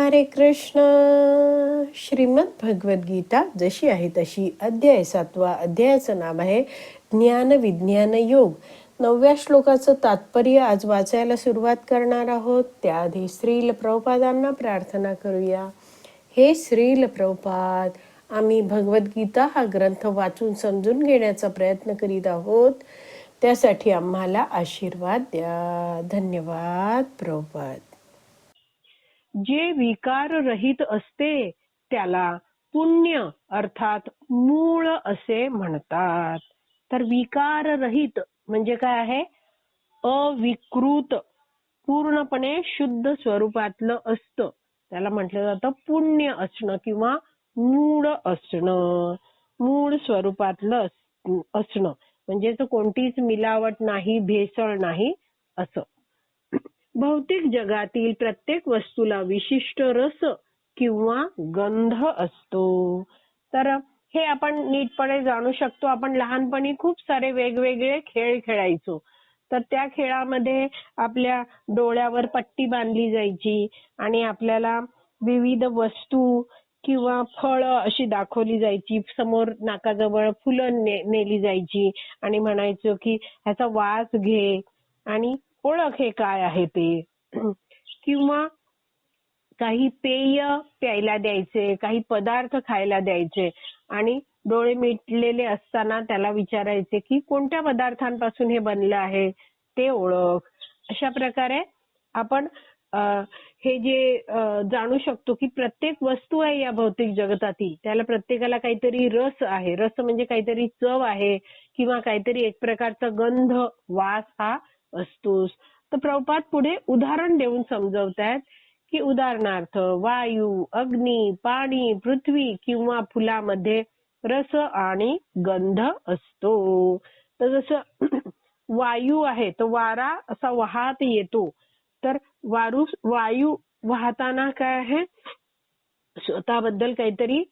हरे कृष्ण. श्रीमद भगवद्गीता जशी आहे तशी अध्याय सातवा अध्यायाचं नाव आहे ज्ञान विज्ञान योग. नवव्या श्लोकाचं तात्पर्य आज वाचायला सुरुवात करणार आहोत. त्याआधी श्रील प्रभुपादांना प्रार्थना करूया. हे श्रील प्रभुपाद आम्ही भगवद्गीता हा ग्रंथ वाचून समजून घेण्याचा प्रयत्न करीत आहोत. त्यासाठी आम्हाला आशीर्वाद द्या. धन्यवाद प्रभुपाद. जे विकार रहित असते त्याला पुण्य अर्थात मूळ असे म्हणतात. तर विकार रहित म्हणजे काय आहे? अविकृत पूर्णपणे शुद्ध स्वरूपातलं असतं. त्याला म्हटलं जातं पुण्य असणं किंवा मूळ असणं. मूळ स्वरूपातलं असणं. म्हणजे कोणतीच मिलावट नाही भेसळ नाही असं. भौतिक जगातील प्रत्येक वस्तूला विशिष्ट रस किंवा गंध असतो. तर हे आपण नीटपणे जाणू शकतो. आपण लहानपणी खूप सारे वेगवेगळे खेळ खेळायचो. तर त्या खेळामध्ये आपल्या डोळ्यावर पट्टी बांधली जायची आणि आपल्याला विविध वस्तू किंवा फळं अशी दाखवली जायची. समोर नाकाजवळ फुलं ने, नेली जायची आणि म्हणायचो की ह्याचा वास घे. आणि ओळख हे काय आहे ते? किंवा काही पेय प्यायला द्यायचे काही पदार्थ खायला द्यायचे आणि डोळे मिटलेले असताना त्याला विचारायचे की कोणत्या पदार्थांपासून हे बनलं आहे? ते ओळख. अशा प्रकारे आपण हे जे जाणू शकतो की प्रत्येक वस्तू आहे या भौतिक जगतातील. त्याला प्रत्येकाला काहीतरी रस आहे. रस म्हणजे काहीतरी चव आहे किंवा काहीतरी एक प्रकारचा गंध वास हा असतोस. तर प्रभुपाद पुढे उदाहरण देऊन समजवतायत की उदाहरणार्थ वायू अग्नी पाणी पृथ्वी किंवा फुलामध्ये रस आणि गंध असतो. तर जसं वायू आहे तो वारा असा वाहत येतो. तर वारू वायू वाहताना काय आहे? स्वतःबद्दल काहीतरी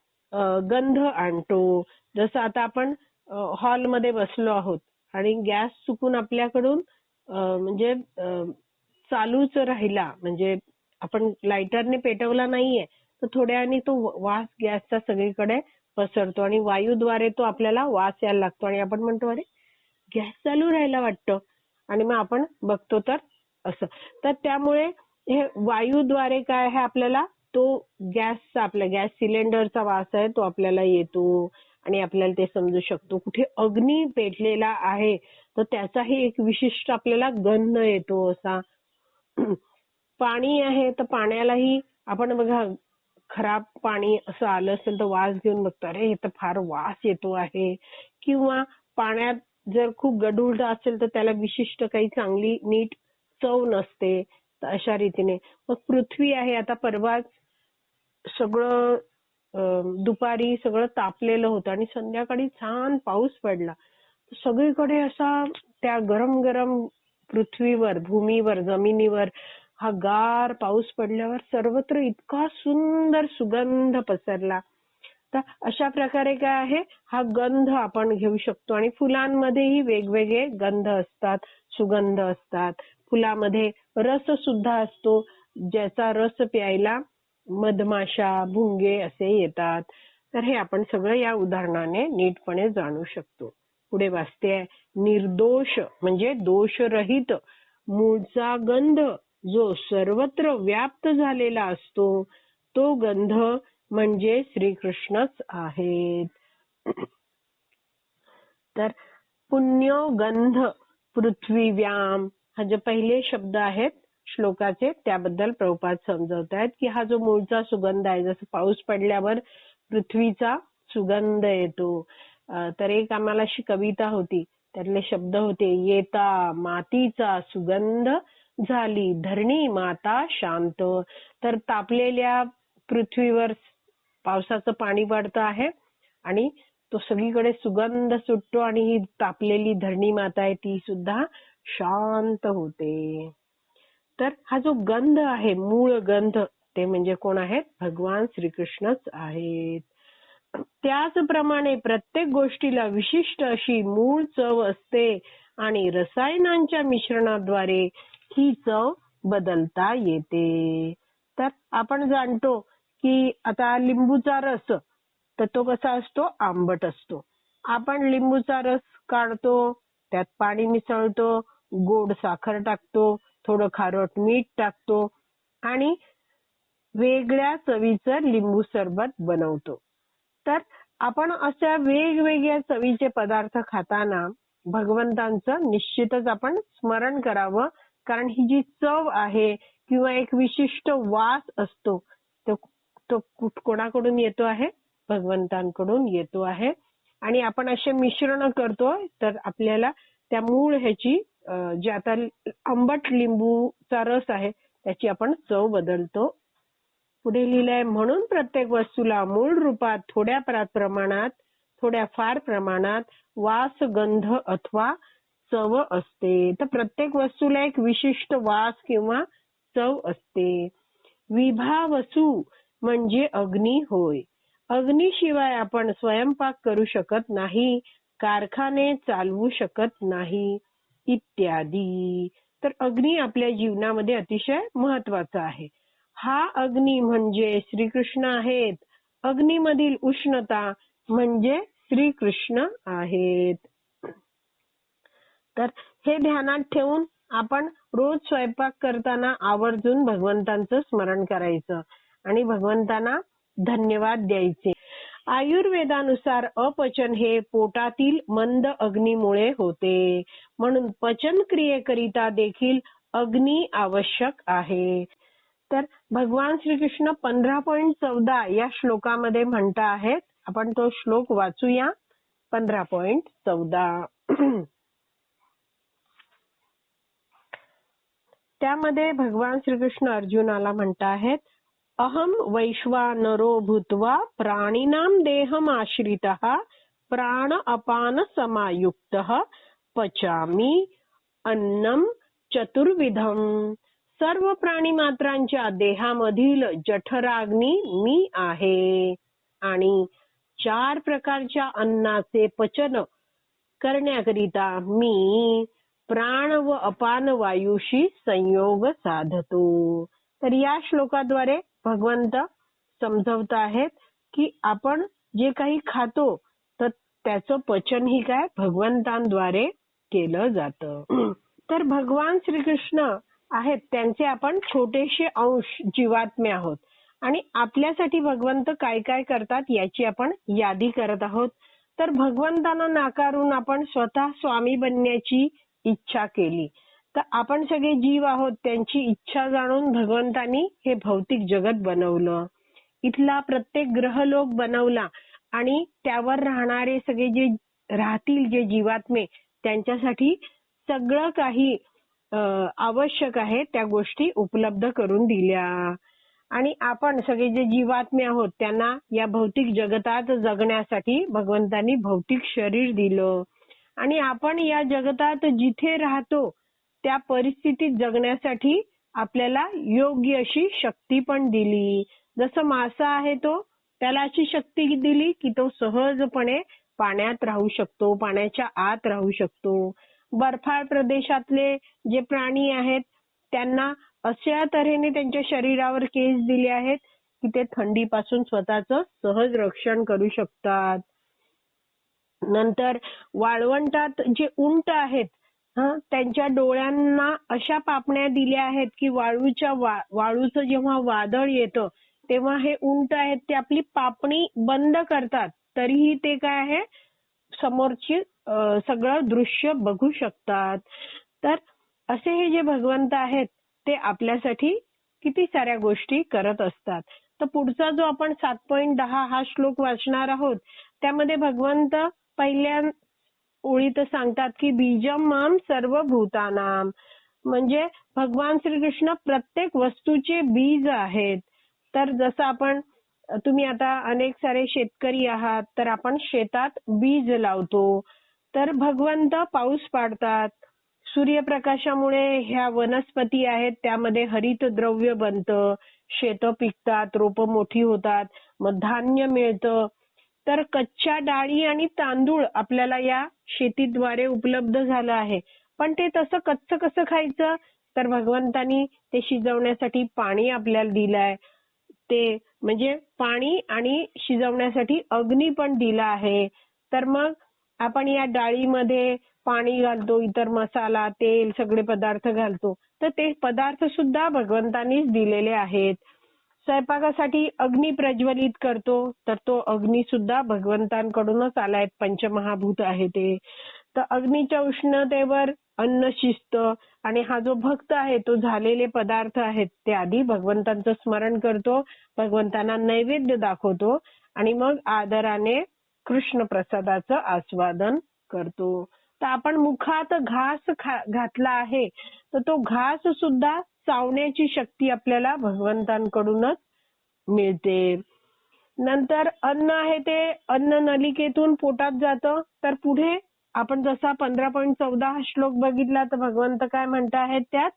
गंध आणतो. जसं आता आपण हॉलमध्ये बसलो आहोत आणि गॅस चुकून आपल्याकडून म्हणजे चालूच राहिला. म्हणजे आपण लायटरने पेटवला नाहीये तर थोड्या वेळाने तो वास गॅसचा सगळीकडे पसरतो आणि वायूद्वारे तो आपल्याला वास यायला लागतो. आणि आपण म्हणतो अरे गॅस चालू राहिला वाटतं. आणि मग आपण बघतो तर असं. तर त्यामुळे हे वायूद्वारे काय आहे आपल्याला तो गॅसचा आपल्या गॅस सिलेंडरचा वास आहे तो आपल्याला येतो. आणि आपल्याला ते समजू शकतो. कुठे अग्नी पेटलेला आहे तर त्याचाही एक विशिष्ट आपल्याला गंध येतो असा. पाणी आहे तर पाण्यालाही आपण बघा खराब पाणी असं आलं असेल तर वास घेऊन बघतो. अरे हे तर फार वास येतो आहे. किंवा पाण्यात जर खूप गढूळ असेल तर त्याला विशिष्ट काही चांगली नीट चव नसते अशा रीतीने. मग पृथ्वी आहे आता परवाच सगळं दुपारी सगळं तापलेलं होतं आणि संध्याकाळी छान पाऊस पडला. सगळीकडे असा त्या गरम गरम पृथ्वीवर भूमीवर जमिनीवर हा गार पाऊस पडल्यावर सर्वत्र इतका सुंदर सुगंध पसरला. तर अशा प्रकारे काय आहे? हा गंध आपण घेऊ शकतो आणि फुलांमध्येही वेगवेगळे गंध असतात सुगंध असतात. फुलामध्ये रस सुद्धा असतो ज्याचा रस प्यायला मधमाशा भुंगे असे येतात. तर हे आपण सगळं या उदाहरणाने नीटपणे जाणू शकतो. पुढे वाचते निर्दोष म्हणजे दोषरहित. मूळचा गंध जो सर्वत्र व्याप्त झालेला असतो तो गंध म्हणजे श्रीकृष्णच आहेत. तर पुण्य गंध पृथ्वी व्याम हा जे पहिले शब्द आहेत श्लोकाचे त्याबद्दल प्रभुपाद समजवत आहेत की हा जो मूळचा सुगंध आहे जसं पाऊस पडल्यावर पृथ्वीचा सुगंध येतो. तर एक आम्हाला अशी कविता होती त्यातले शब्द होते येता मातीचा सुगंध झाली धरणी माता शांत. तर तापलेल्या पृथ्वीवर पावसाचं पाणी पडतं आहे आणि तो सगळीकडे सुगंध सुटतो आणि ही तापलेली धरणी माता आहे ती सुद्धा शांत होते. तर हा जो गंध आहे मूळ गंध ते म्हणजे कोण आहेत? भगवान श्रीकृष्णच आहेत. त्याचप्रमाणे प्रत्येक गोष्टीला विशिष्ट अशी मूळ चव असते आणि रसायनांच्या मिश्रणाद्वारे ही चव बदलता येते. तर आपण जाणतो की आता लिंबूचा रस तर तो कसा असतो? आंबट असतो. आपण लिंबूचा रस काढतो त्यात पाणी मिसळतो गोड साखर टाकतो थोडं खारट मीठ टाकतो आणि वेगळ्या चवीचं लिंबू सरबत बनवतो. तर आपण अशा वेगवेगळ्या चवीचे पदार्थ खाताना भगवंतांचं निश्चितच आपण स्मरण करावं. कारण ही जी चव आहे किंवा एक विशिष्ट वास असतो तो तो कुठ- कोणाकडून येतो आहे? भगवंतांकडून येतो आहे. आणि आपण असे मिश्रण करतोय तर आपल्याला त्या मूळ ह्याची जे आता आंबट लिंबूचा रस आहे त्याची आपण चव बदलतो. पुढे लिहिलंय म्हणून प्रत्येक वस्तूला मूळ रूपात थोड्या प्रमाणात थोड्या फार प्रमाणात वास गंध अथवा चव असते. तर प्रत्येक वस्तूला एक विशिष्ट वास किंवा चव असते. विभावसू म्हणजे अग्नी होय. अग्नीशिवाय आपण स्वयंपाक करू शकत नाही कारखाने चालवू शकत नाही. इत्यादी. तर अग्नी आपल्या जीवनामध्ये अतिशय महत्त्वाचा आहे. हा अग्नी म्हणजे श्रीकृष्ण आहेत. अग्नीमधील उष्णता म्हणजे श्रीकृष्ण आहेत. तर हे ध्यानात ठेवून आपण रोज स्वयंपाक करताना आवर्जून भगवंतांचं स्मरण करायचं आणि भगवंतांना धन्यवाद द्यायचे. आयुर्वेदानुसार अपचन हे पोटातील मंद अग्नीमुळे होते. म्हणून पचन क्रियेकरिता देखील अग्नी आवश्यक आहे. तर भगवान श्रीकृष्ण पंधरा पॉईंट चौदा या श्लोकामध्ये म्हणता आहेत. आपण तो श्लोक वाचूया. पंधरा पॉईंट चौदा. त्यामध्ये भगवान श्रीकृष्ण अर्जुनाला म्हणता आहेत अहम वैश्वानरो भूत्वा प्राणिनां देहम आश्रितः प्राण अपान समायुक्तः पचामी अन्नम चतुर्विधम। सर्व प्राणी मात्रांच्या देहामधील जठराग्नी मी आहे। आणि चार प्रकारच्या अन्नाचे पचन करण्याकरिता मी प्राण व अपान वायूशी संयोग साधतो। तर या श्लोकाद्वारे भगवंत समजवत आहेत की आपण जे काही खातो तर त्याचं पचन ही काय? भगवंतांद्वारे केलं जातं. तर भगवान श्रीकृष्ण आहेत त्यांचे आपण छोटेसे अंश जीवात्मे आहोत. आणि आपल्यासाठी भगवंत काय काय करतात याची आपण यादी करत आहोत. तर भगवंतांना नाकारून आपण स्वतः स्वामी बनण्याची इच्छा केली. तर आपण सगळे जीव आहोत त्यांची इच्छा जाणून भगवंतांनी हे भौतिक जगत बनवलं. इथला प्रत्येक ग्रहलोक बनवला आणि त्यावर राहणारे सगळे जे राहतील जे जीवात्मे त्यांच्यासाठी सगळं काही आवश्यक आहे त्या गोष्टी उपलब्ध करून दिल्या. आणि आपण सगळे जे जीवात्मे आहोत त्यांना या भौतिक जगतात जगण्यासाठी भगवंतांनी भौतिक शरीर दिलं. आणि आपण या जगतात जिथे राहतो त्या परिस्थितीत जगण्यासाठी आपल्याला योग्य अशी शक्ती पण दिली. जसं मासा आहे तो त्याला अशी शक्ती दिली की तो सहजपणे पाण्यात राहू शकतो पाण्याच्या आत राहू शकतो. बर्फाळ प्रदेशातले जे प्राणी आहेत त्यांना अशा तऱ्हेने त्यांच्या शरीरावर केस दिले आहेत की ते थंडीपासून स्वतःचं सहज रक्षण करू शकतात. नंतर वाळवंटात जे उंट आहेत त्यांच्या डोळ्यांना अशा पापण्या दिल्या आहेत की वाळूच्या वाळूचं जेव्हा वादळ येतं तेव्हा हे उंट आहेत ते आपली पापणी बंद करतात. तरीही ते काय आहे? समोरची सगळं दृश्य बघू शकतात. तर असे हे जे भगवंत आहेत ते आपल्यासाठी किती साऱ्या गोष्टी करत असतात. तर पुढचा जो आपण सात पॉईंट दहा हा श्लोक वाचणार आहोत त्यामध्ये भगवंत पहिल्या ओळीत सांगतात की बीजम माम सर्व भूतानाम म्हणजे भगवान श्रीकृष्ण प्रत्येक वस्तूचे बीज आहेत. तर जसं आपण तुम्ही आता अनेक सारे शेतकरी आहात तर आपण शेतात बीज लावतो. तर भगवंत पाऊस पाडतात. सूर्यप्रकाशामुळे ह्या वनस्पती आहेत त्यामध्ये हरित द्रव्य बनतं. शेतं पिकतात रोपं मोठी होतात. मग धान्य मिळतं. तर कच्च्या डाळी आणि तांदूळ आपल्याला या शेतीद्वारे उपलब्ध झालं आहे. पण ते तसं कच्चं कसं खायचं? तर भगवंतानी ते शिजवण्यासाठी पाणी आपल्याला दिलं आहे ते म्हणजे पाणी आणि शिजवण्यासाठी अग्नी पण दिला आहे. तर मग आपण या डाळीमध्ये पाणी घालतो इतर मसाला तेल सगळे पदार्थ घालतो. तर ते पदार्थ सुद्धा भगवंतानीच दिलेले आहेत. स्वयंपाकासाठी अग्नी प्रज्वलित करतो तर तो अग्नी सुद्धा भगवंतांकडूनच आलाय. पंचमहाभूत आहे ते. तर अग्नीच्या उष्णतेवर अन्न शिजतं आणि हा जो भक्त आहे तो झालेले पदार्थ आहेत ते आधी भगवंतांचं स्मरण करतो भगवंतांना नैवेद्य दाखवतो आणि मग आदराने कृष्ण प्रसादाचं आस्वादन करतो. तर आपण मुखात घास घातला आहे तर तो घास सुद्धा चावण्याची शक्ती आपल्याला भगवंतांकडूनच मिळते. नंतर अन्न आहे ते अन्न नलिकेतून पोटात जातं. तर पुढे आपण जसा पंधरा पॉईंट चौदा हा श्लोक बघितला तर भगवंत काय म्हणत आहेत त्यात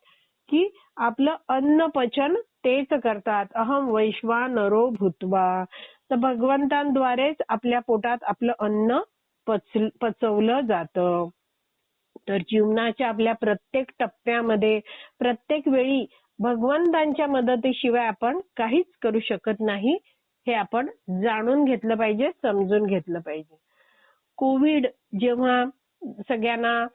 की आपलं अन्न पचन तेच करतात. अहम वैश्वानरो भूतवा. तर भगवंतांद्वारेच आपल्या पोटात आपलं अन्न पच पचवलं जातं. तर जीवनाच्या आपल्या प्रत्येक टप्प्यामध्ये प्रत्येक वेळी भगवंतांच्या मदतीशिवाय आपण काहीच करू शकत नाही हे आपण जाणून घेतलं पाहिजे समजून घेतलं पाहिजे. कोविड जेव्हा सगळ्यांना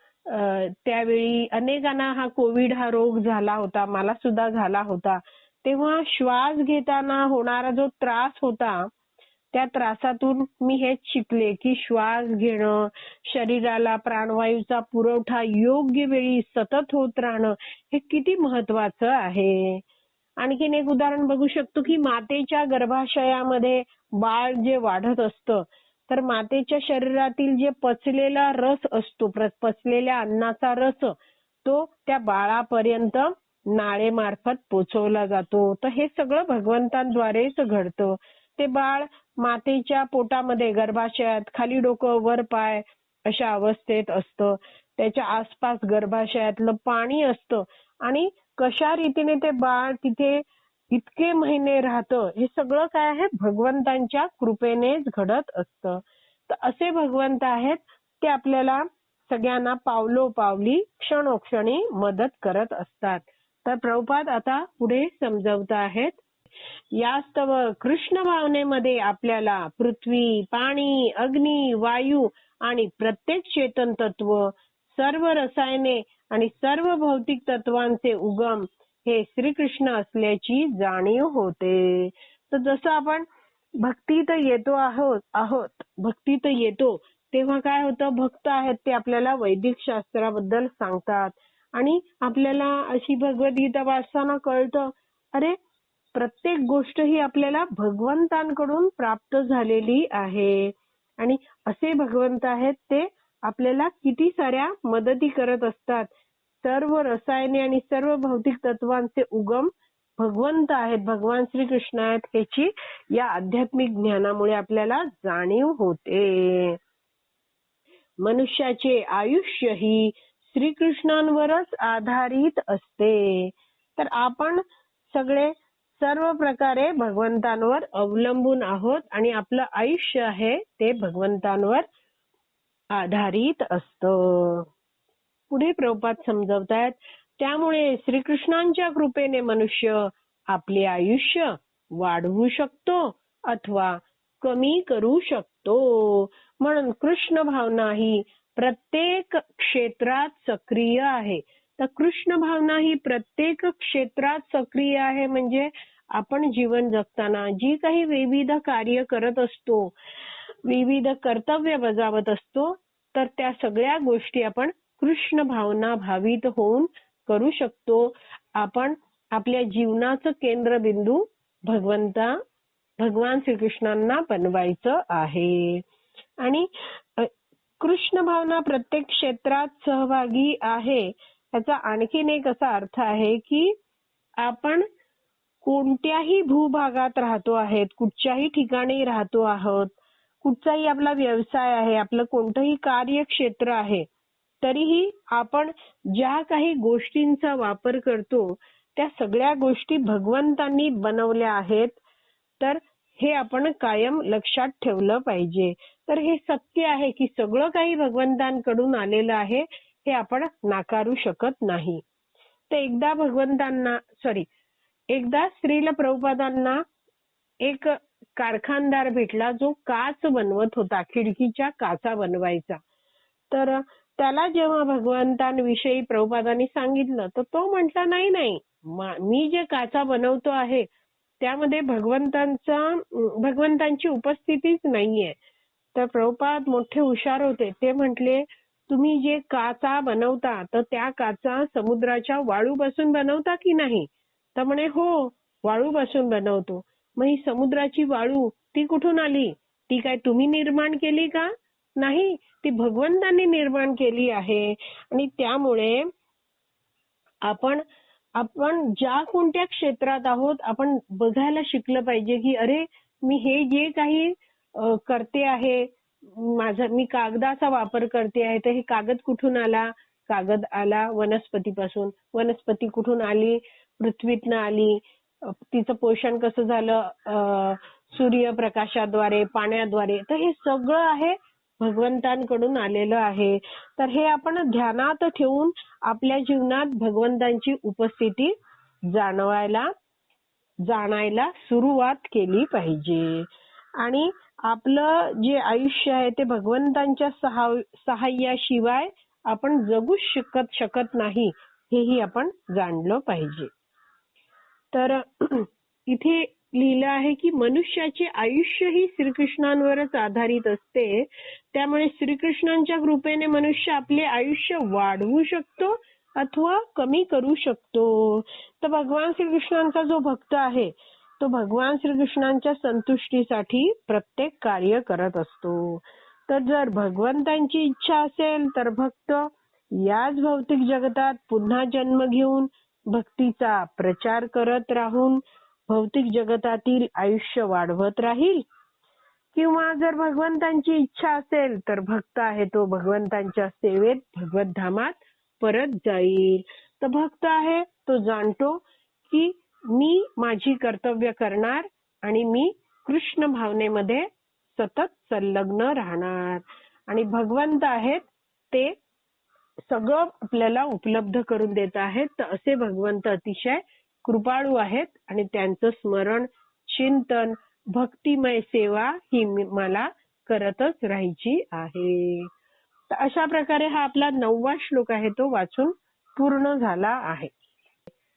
त्यावेळी अनेकांना हा कोविड हा रोग झाला होता मला सुद्धा झाला होता तेव्हा श्वास घेताना होणारा जो त्रास होता त्या त्रासातून मी हेच शिकले की श्वास घेणं शरीराला प्राणवायूचा पुरवठा योग्य वेळी सतत होत राहणं हे किती महत्वाचं आहे. आणखीन एक उदाहरण बघू शकतो की मातेच्या गर्भाशयामध्ये बाळ जे वाढत असतं तर मातेच्या शरीरातील जे पचलेला रस असतो पचलेल्या अन्नाचा रस तो त्या बाळापर्यंत नाळेमार्फत पोचवला जातो. तर हे सगळं भगवंतांद्वारेच घडतं. ते बाळ मातेच्या पोटामध्ये गर्भाशयात खाली डोकं वर पाय अशा अवस्थेत असतं. त्याच्या आसपास गर्भाशयातलं पाणी असतं. आणि कशा रीतीने ते बाळ तिथे इतके महिने राहतं हे सगळं काय आहे? भगवंतांच्या कृपेनेच घडत असतं. तर असे भगवंत आहेत ते आपल्याला सगळ्यांना पावलो पावली क्षणोक्षणी मदत करत असतात. तर प्रभुपाद आता पुढे समजवत आहेत. यास्तव कृष्ण भावनेमध्ये आपल्याला पृथ्वी पाणी अग्नी वायू आणि प्रत्येक चेतन तत्व सर्व रसायने आणि सर्व भौतिक तत्वांचे उगम हे श्रीकृष्ण असल्याची जाणीव होते. तर जसं आपण भक्तीत येतो आहोत आहोत भक्तीत येतो तेव्हा काय होतं? भक्त आहेत ते आपल्याला वैदिक शास्त्राबद्दल सांगतात. आणि आपल्याला अशी भगवद्गीता वाचताना कळतं अरे प्रत्येक गोष्ट ही आपल्याला भगवंतांकडून प्राप्त झालेली आहे. आणि असे भगवंत आहेत ते आपल्याला किती साऱ्या मदती करत असतात. सर्व रसायने आणि सर्व भौतिक तत्वांचे उगम भगवंत आहेत. भगवान श्रीकृष्ण आहेत ह्याची या आध्यात्मिक ज्ञानामुळे आपल्याला जाणीव होते. मनुष्याचे आयुष्य ही श्रीकृष्णांवरच आधारित असते. तर आपण सगळे सर्व प्रकारे भगवंतांवर अवलंबून आहोत आणि आपलं आयुष्य आहे ते भगवंतांवर आधारित असतं. पुढे प्रभुपाद समजवतायत त्यामुळे श्रीकृष्णांच्या कृपेने मनुष्य आपले आयुष्य वाढवू शकतो अथवा कमी करू शकतो. म्हणून कृष्ण भावना ही प्रत्येक क्षेत्रात सक्रिय आहे. तर कृष्ण भावना ही प्रत्येक क्षेत्रात सक्रिय आहे. म्हणजे आपण जीवन जगताना जी काही विविध कार्य करत असतो विविध कर्तव्य बजावत असतो तर त्या सगळ्या गोष्टी आपण कृष्ण भावना भावित होऊन करू शकतो. आपण आपल्या जीवनाचं केंद्रबिंदू भगवंता भगवान श्रीकृष्णांना बनवायचं आहे. आणि कृष्ण भावना प्रत्येक क्षेत्रात सहभागी आहे. याचा आणखीन एक असा अर्थ आहे की आपण कोणत्याही भूभागात राहतो आहेत कुठच्याही ठिकाणी राहतो आहोत कुठचाही आपला व्यवसाय आहे आपलं कोणतंही कार्यक्षेत्र आहे तरीही आपण ज्या काही गोष्टींचा वापर करतो त्या सगळ्या गोष्टी भगवंतांनी बनवल्या आहेत तर हे आपण कायम लक्षात ठेवलं पाहिजे. तर हे सत्य आहे की सगळं काही भगवंतांकडून आलेलं आहे हे आपण नाकारू शकत नाही. तर एकदा भगवंतांना सॉरी एकदा स्त्रीला प्रभुपादांना एक कारखानदार भेटला जो काच बनवत होता खिडकीच्या काचा बनवायचा. तर त्याला जेव्हा भगवंतांविषयी प्रभुपादांनी सांगितलं तर तो म्हटला नाही नाही मी जे काचा बनवतो आहे त्यामध्ये भगवंतांचा भगवंतांची उपस्थितीच नाहीये. तर प्रभुपाद मोठे हुशार होते. ते म्हटले तुम्ही जे काचा बनवता तर त्या काचा समुद्राच्या वाळूपासून बनवता की नाही? तर म्हणे हो वाळूपासून बनवतो. मग ही समुद्राची वाळू ती कुठून आली? ती काय तुम्ही निर्माण केली का? नाही ती भगवंतांनी निर्माण केली आहे. आणि त्यामुळे आपण आपण ज्या कोणत्या क्षेत्रात आहोत आपण बघायला शिकलं पाहिजे की अरे मी हे जे काही करते आहे माझा मी कागदाचा वापर करते आहे तर हे कागद कुठून आला? कागद आला वनस्पतीपासून. वनस्पती कुठून आली? पृथ्वीतनं आली. तिचं पोषण कसं झालं? सूर्यप्रकाशाद्वारे पाण्याद्वारे. तर हे सगळं आहे भगवंतांकडून आलेलं आहे. तर हे आपण ध्यानात ठेवून आपल्या जीवनात भगवंतांची उपस्थिती जाणवायला जाणायला सुरुवात केली पाहिजे. आणि आपलं जे आयुष्य आहे ते भगवंतांच्या सहा- सहाय्याशिवाय आपण जगू शकत शकत नाही हेही आपण जाणलं पाहिजे. तर इथे लिहिलं आहे की मनुष्याचे आयुष्य ही श्रीकृष्णांवरच आधारित असते. त्यामुळे श्रीकृष्णांच्या कृपेने मनुष्य आपले आयुष्य वाढवू शकतो अथवा कमी करू शकतो. तर भगवान श्रीकृष्णांचा जो भक्त आहे तो भगवान श्रीकृष्णांच्या संतुष्टीसाठी प्रत्येक कार्य करत असतो. तर जर भगवंतांची इच्छा असेल तर भक्त याच भौतिक जगतात पुन्हा जन्म घेऊन भक्तीचा प्रचार करत राहून भौतिक जगतातील आयुष्य वाढवत राहील. किंवा जर भगवंतांची इच्छा असेल तर भक्त आहे तो भगवंतांच्या सेवेत भगवत धामात परत जाईल. तर भक्त आहे तो जाणतो की मी माझी कर्तव्य करणार आणि मी कृष्ण भावनेमध्ये सतत संलग्न राहणार. आणि भगवंत आहेत ते सगळं आपल्याला उपलब्ध करून देत आहेत. तर असे भगवंत अतिशय कृपाळू आहेत आणि त्यांचं स्मरण चिंतन भक्तिमय सेवा ही मला करतच राहायची आहे. तर अशा प्रकारे हा आपला नववा श्लोक आहे तो वाचून पूर्ण झाला आहे.